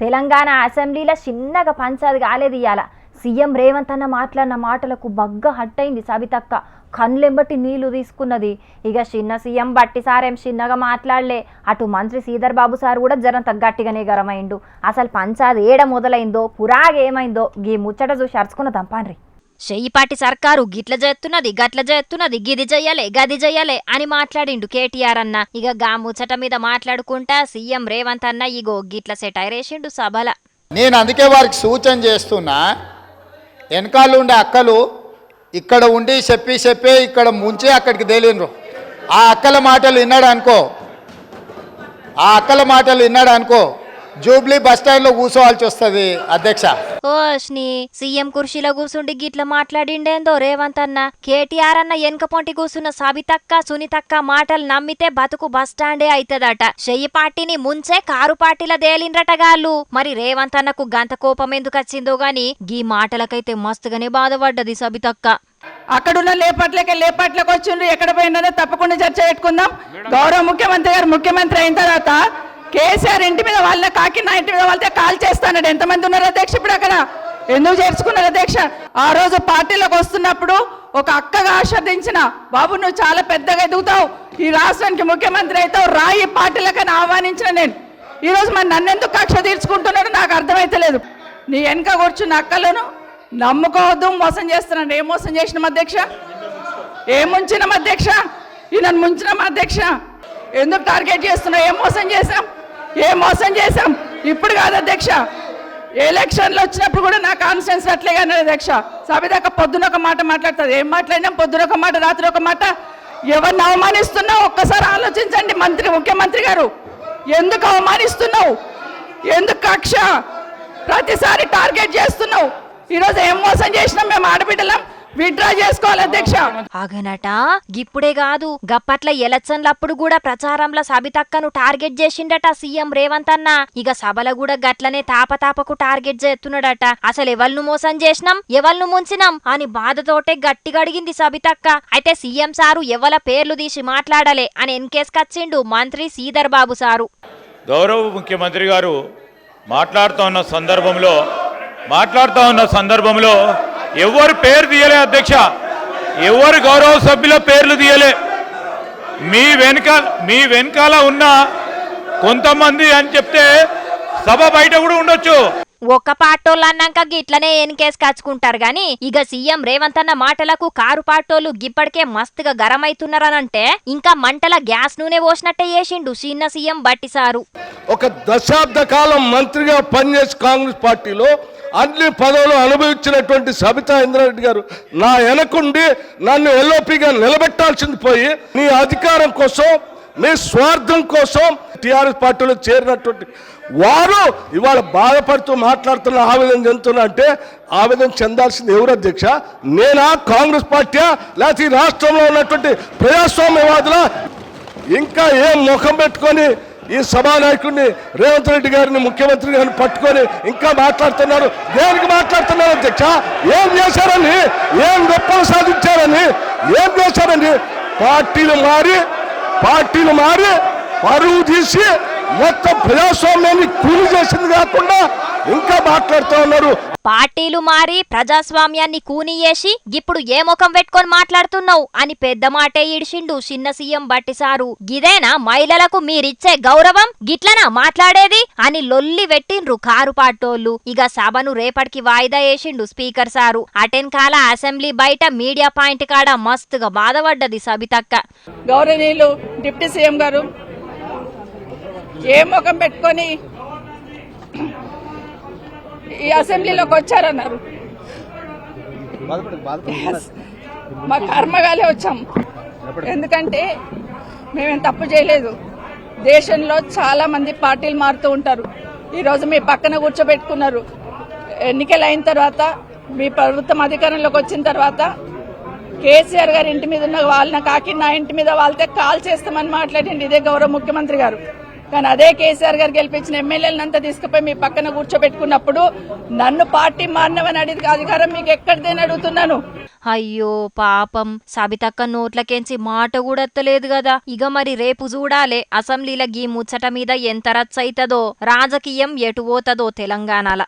తెలంగాణ అసెంబ్లీలో చిన్నగా పంచాది కాలేదు ఇవాళ సీఎం రేవంత్ అన్న మాట్లాడిన మాటలకు బగ్గ హట్టయింది సబితక్క. కళ్ళెంబట్టి నీళ్ళు తీసుకున్నది. ఇక చిన్న సీఎం బట్టి సారేం చిన్నగా మాట్లాడలే. అటు మంత్రి శ్రీధర్ బాబు సార్ కూడా జరం తగ్గట్టుగానే గరమైండు అసలు పంచాది ఏడ మొదలైందో పురాగేమైందో గీ ముచ్చట చూసి అరుచుకున్న దంపాన్రి. చెయ్యిపాటి సర్కారు గిట్ల చేస్తున్నది గట్ల చేస్తున్నది గిది చెయ్యలే గది చెయ్యలే అని మాట్లాడిండు కేటీఆర్ అన్న. ఇక గా ముచ్చట మీద మాట్లాడుకుంటా సీఎం రేవంత్ అన్న ఇగో గిట్ల సెటైరేసిండు సభల. నేను అందుకే వారికి సూచన చేస్తున్నా వెనకాల ఉండే అక్కలు ఇక్కడ ఉండి చెప్పి చెప్పే ఇక్కడ ముంచి అక్కడికి తేలినరు ఆ అక్కల మాటలు విన్నాడు అనుకో ఆ అక్కల మాటలు విన్నాడు అనుకో జూబ్లీ బస్ స్టాండ్లో కూర్చోవాల్సి వస్తుంది అధ్యక్ష. ఓష్ని సీఎం కుర్చీలో కూసుండి గిట్ల మాట్లాడిండేందో రేవంత్ అన్న. కేటీఆర్ అన్న వెనక పొంటి కూసున్న సబితక్క సునీతక్క మాటలు నమ్మితే బతుకు బస్టాండే అయితదట. చెయ్యి పార్టీని ముంచే కారు పార్టీల దేలిండ్రటగాళ్ళు మరి రేవంత్ అన్నకు గంత కోపం ఎందుకు వచ్చిందో గాని గీ మాటలకైతే మస్తుగానే బాధపడ్డది సబితక్క. అక్కడున్న లేపట్లకి లేపట్లకు వచ్చిండ్రు ఎక్కడ పోయిందో తప్పకుండా చర్చ పెట్టుకుందాం. గౌరవ ముఖ్యమంత్రి గారు ముఖ్యమంత్రి అయిన తర్వాత కేసీఆర్ ఇంటి మీద వాళ్ళ కాకి నా ఇంటి మీద వాళ్ళతో కాల్ చేస్తానండి. ఎంతమంది ఉన్నారు అధ్యక్ష ఇప్పుడు అక్కడ? ఎందుకు చేర్చుకున్నారు అధ్యక్ష? ఆ రోజు పార్టీలోకి వస్తున్నప్పుడు ఒక అక్కగా ఆస్వాదించిన బాబు నువ్వు చాలా పెద్దగా ఎదుగుతావు. ఈ రాష్ట్రానికి ముఖ్యమంత్రి అవుతావు. రాయి పార్టీలకని ఆహ్వానించిన నేను. ఈరోజు మరి నన్ను ఎందుకు కక్ష తీర్చుకుంటున్నాడు నాకు అర్థమైతలేదు. నీ వెనక కూర్చున్న అక్కలను నమ్ముకోవద్దు మోసం చేస్తున్నాడు. ఏం మోసం చేసిన అధ్యక్ష? ఏం ముంచినాం అధ్యక్ష? ఈయన ముంచినాం అధ్యక్ష. ఎందుకు టార్గెట్ చేస్తున్నావు? ఏం మోసం చేశాం? ఏ మోసం చేశాం? ఇప్పుడు కాదు అధ్యక్ష. ఎలక్షన్లు వచ్చినప్పుడు కూడా నా కాన్ఫిడెన్స్ అట్లే కానీ అధ్యక్ష. సభదాకా పొద్దున ఒక మాట మాట్లాడుతుంది. ఏం మాట్లాడినాం? పొద్దున ఒక మాట రాత్రి ఒక మాట. ఎవరిని అవమానిస్తున్నావు? ఒక్కసారి ఆలోచించండి మంత్రి ముఖ్యమంత్రి గారు. ఎందుకు అవమానిస్తున్నావు? ఎందుకు కక్ష? ప్రతిసారి టార్గెట్ చేస్తున్నావు? ఈరోజు ఏం మోసం చేసినాం? మేము ఆడబిడ్డలం. విత్డ్రా చేసుకోవాలి అధ్యక్ష. అగనట గిప్పుడే కాదు గప్పట్ల ఎలక్షన్లప్పుడు కూడా ప్రచారంలో సబితక్కను టార్గెట్ చేసిండట సీఎం రేవంత్ అన్న. ఇక సభల కూడా గట్లనే తాపతాపకు టార్గెట్ చేస్తున్నాడట. అసలు ఎవల్ను మోసం చేసినాం ఎవల్ను ముంచినాం అని బాధతోటే గట్టిగా అడిగింది సబితక్క. అయితే సీఎం సారు ఎవల పేర్లు తీసి మాట్లాడలే అని ఎన్కేసుకొచ్చిండు మంత్రి శ్రీధర్ బాబు సారు. గౌరవ ముఖ్యమంత్రి గారు మాట్లాడుతూ ఉన్న సందర్భంలో మాట్లాడుతూ ఉన్న సందర్భంలో ఎవరు పేరు తీయలే అధ్యక్ష? ఎవరు గౌరవ సభ్యుల పేర్లు తీయలే? మీ వెనక మీ వెనకాల ఉన్న కొంతమంది అని చెప్తే సభ బయట కూడా ఉండొచ్చు. ఒక్క పాటోళ్ళు అన్నాక గిట్లనే ఎన్కేసుకొచ్చుకుంటారు గాని ఇక సీఎం రేవంత్ అన్న మాటలకు కారు పాటోళ్ళు గిప్పటికే మస్తుగా గరమైతున్నారనంటే ఇంకా మంటల గ్యాస్ నూనె పోసినట్టే చేసిండు చిన్న సీఎం బట్టి సారు. ఒక దశాబ్ద కాలం మంత్రిగా పనిచేసి కాంగ్రెస్ పార్టీలో అన్ని పదవులు అనుభవించినటువంటి సబితా ఇంద్రారెడ్డి గారు నా వెనకుండి నన్ను ఎల్ఓపిగా నిలబెట్టాల్సింది పోయి నీ అధికారం కోసం మీ స్వార్థం కోసం టిఆర్ఎస్ పార్టీలో చేరినటువంటి వారు ఇవాళ బాధపడుతూ మాట్లాడుతున్న ఆవేదన చెందుతున్నా అంటే ఆవేదన చెందాల్సింది ఎవరు అధ్యక్ష? నేనా కాంగ్రెస్ పార్టీయా? లేకపోతే ఈ రాష్ట్రంలో ఉన్నటువంటి ప్రజాస్వామ్యవాదుల? ఇంకా ఏం ముఖం పెట్టుకొని ఈ సభానాయకుడిని రేవంత్ రెడ్డి గారిని ముఖ్యమంత్రి గారిని పట్టుకొని ఇంకా మాట్లాడుతున్నారు. దేనికి మాట్లాడుతున్నారు అధ్యక్ష? ఏం చేశారని? ఏం గొప్పలు సాధించారని? ఏం చేశారని? పార్టీలు మారి పార్టీలు మారి పరువు తీసి మొత్తం ప్రజాస్వామ్యాన్ని కూలి చేసింది కాకుండా ఇంకా మాట్లాడుతూ ఉన్నారు. పార్టీలు మారి ప్రజాస్వామ్యాన్ని కూనియేసి ఇప్పుడు ఏ ముఖం పెట్టుకొని మాట్లాడుతున్నావు అని పెద్ద మాటే ఇడిచిండు చిన్న సీఎం బట్టి సారు గిదేనా మహిళలకు మీరిచ్చే గౌరవం? గిట్లనా మాట్లాడేది? అని లొల్లి పెట్టిండ్రు కారు పాటోళ్ళు ఇక సభను రేపటికి వాయిదా వేసిండు స్పీకర్ సారు. అటెన్ కాల అసెంబ్లీ బయట మీడియా పాయింట్ కాడ మస్తుగా బాధపడ్డది సబితక్క. గౌరవనీయులు డిప్యూటీ సీఎం గారు ఏ ముఖం పెట్టుకొని ఈ అసెంబ్లీలోకి వచ్చారన్నారు. మా కర్మగాలే వచ్చాం. ఎందుకంటే మేమేం తప్పు చేయలేదు. దేశంలో చాలా మంది పార్టీలు మారుతూ ఉంటారు. ఈరోజు మీ పక్కన కూర్చోబెట్టుకున్నారు. ఎన్నికలు అయిన తర్వాత మీ ప్రభుత్వం అధికారంలోకి వచ్చిన తర్వాత కేసీఆర్ గారి ఇంటి మీద ఉన్న వాళ్ళని కాకి నా ఇంటి మీద వాళ్ళతో కాల్ చేస్తామని మాట్లాడండి ఇదే గౌరవ ముఖ్యమంత్రి గారు. కానీ అదే కేసీఆర్ గారు గెలిపించిన ఎమ్మెల్యేలను అంతా తీసుకుపోయి మీ పక్కన కూర్చోబెట్టుకున్నప్పుడు నన్ను పార్టీ మారినవని అడిగి అధికారం మీకు ఎక్కడిదేని అడుగుతున్నాను. అయ్యో పాపం. సబితక్క నోట్లకేంచి మాట కూడా ఎత్తలేదు కదా ఇక మరి రేపు చూడాలే అసెంబ్లీల గీ ముచ్చట మీద ఎంత రచ్చయితదో రాజకీయం ఎటు పోతదో తెలంగాణల.